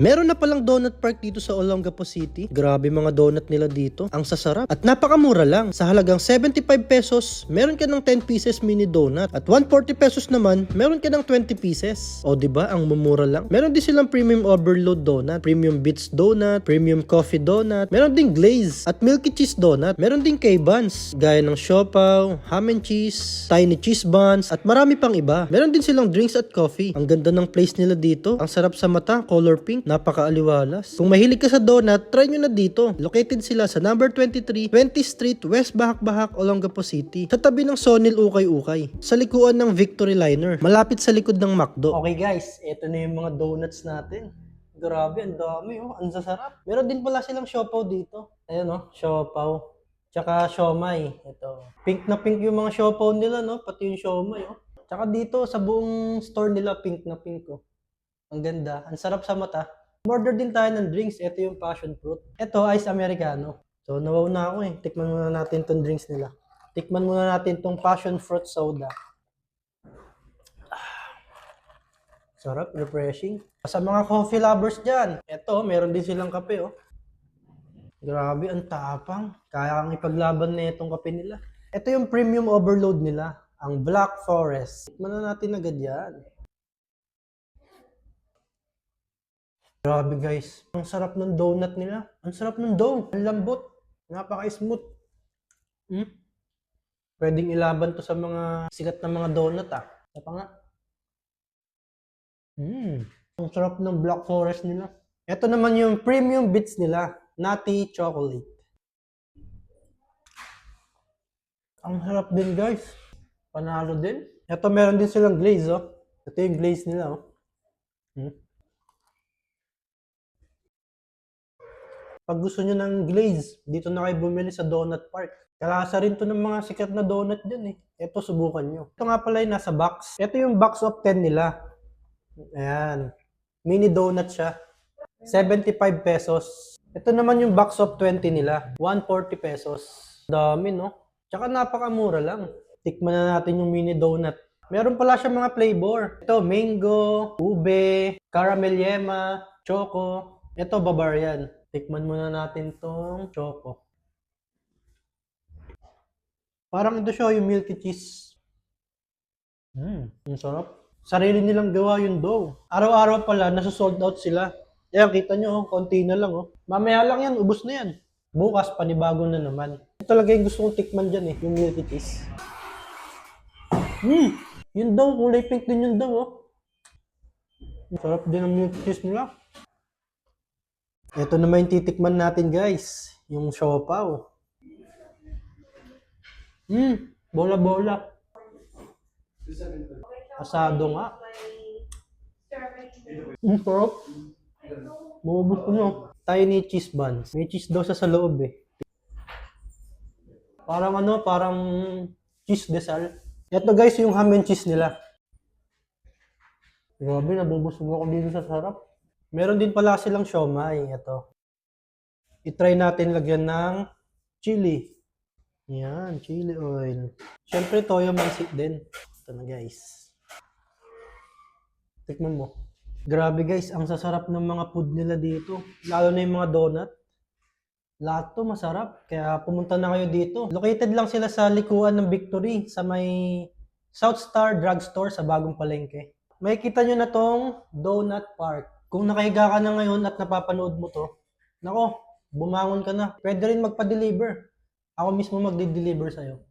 Meron na palang donut park dito sa Olongapo City. Grabe mga donut nila dito. Ang sasarap. At napakamura lang. Sa halagang 75 pesos, meron ka ng 10 pieces mini donut. At 140 pesos naman, meron ka ng 20 pieces. O ba ang mumura lang. Meron din silang premium overload donut, premium bits donut, premium coffee donut. Meron din glaze at milky cheese donut. Meron din K-buns, gaya ng siopaw, ham and cheese, tiny cheese buns, at marami pang iba. Meron din silang drinks at coffee. Ang ganda ng place nila dito. Ang sarap sa mata, color pink, napakaaliwalas. Kung mahilig ka sa donut, try nyo na dito. Located sila sa number 23, 20th Street, West Bahak-Bahak, Olongapo City. Sa tabi ng Sonil Ukay-Ukay. Sa likuan ng Victory Liner. Malapit sa likod ng McDo. Okay guys, ito na yung mga donuts natin. Grabe, ang dami oh. Ang sasarap. Meron din pala silang siopaw dito. Ayun oh, siopaw. Tsaka siomay. Ito. Pink na pink yung mga siopaw nila, no? Pati yung siomay, oh. Tsaka dito, sa buong store nila, pink na pink, oh. Ang ganda. Ang sarap sa mata. Order din tayo ng drinks. Ito yung passion fruit. Ito, ice americano. So, nawaw na ako eh. Tikman muna natin tong drinks nila. Tikman muna natin tong passion fruit soda. Sarap, refreshing. Sa mga coffee lovers dyan, eto, meron din silang kape, oh. Grabe, ang tapang. Kaya kang ipaglaban na itong kape nila. Ito yung premium overload nila, ang Black Forest. Tikman na natin agad yan. Grabe guys, ang sarap ng donut nila. Ang sarap ng dough. Ang lambot. Napaka-smooth. Hmm? Pwedeng ilaban to sa mga sikat na mga donut ah. Ito nga. Hmm. Ang sarap ng Black Forest nila. Ito naman yung premium bits nila. Nutty chocolate. Ang sarap din guys. Panalo din. Ito meron din silang glaze oh. Ito yung glaze nila oh. Hmm. Pag gusto nyo ng glaze, dito na kayo bumili sa Donut Park. Kalasa rin to ng mga sikat na donut dyan eh. Ito, subukan nyo. Ito nga pala yung nasa box. Ito yung box of 10 nila. Ayan. Mini donut siya. 75 pesos. Ito naman yung box of 20 nila. 140 pesos. Dami, no? Tsaka napakamura lang. Tikman na natin yung mini donut. Meron pala siya mga flavor. Ito, mango, ube, caramel yema, choco. Ito, Bavarian. Tikman muna natin tong choco. Parang ito siya yung milky cheese. Hmm, ang sarap. Sarili nilang gawa yung dough. Araw-araw pala, nasa-sold out sila. Ayan, kita nyo, oh, konti na lang. Oh. Mamaya lang yan, ubos na yan. Bukas, panibago na naman. Ito talaga yung gusto kong tikman dyan eh, yung milky cheese. Hmm, yung daw, kulay pink din yung daw, oh. Sarap din ang milky cheese nila. Ito naman yung titikman natin, guys. Yung siopaw. Hmm, bola-bola. Asado nga. Ang sarap. Mabubos ko nyo. Tiny cheese buns. May cheese daw sa sa loob eh. Parang ano, parang cheese desal. Ito guys, yung ham and cheese nila. Grabe, nabubusog ako dito sa sarap. Meron din pala silang siomay. Ito. I-try natin lagyan ng chili. Yan, chili oil. Siyempre, toyo mansit din. Ito na guys. Tikman mo. Grabe guys, ang sasarap ng mga food nila dito. Lalo na yung mga donut. Lahat to masarap. Kaya pumunta na kayo dito. Located lang sila sa likuan ng Victory sa may South Star Drugstore sa Bagong Palengke. May kita nyo na tong Donut Park. Kung nakahiga ka na ngayon at napapanood mo to, nako, bumangon ka na. Pwede rin magpa-deliver. Ako mismo magde-deliver sa'yo.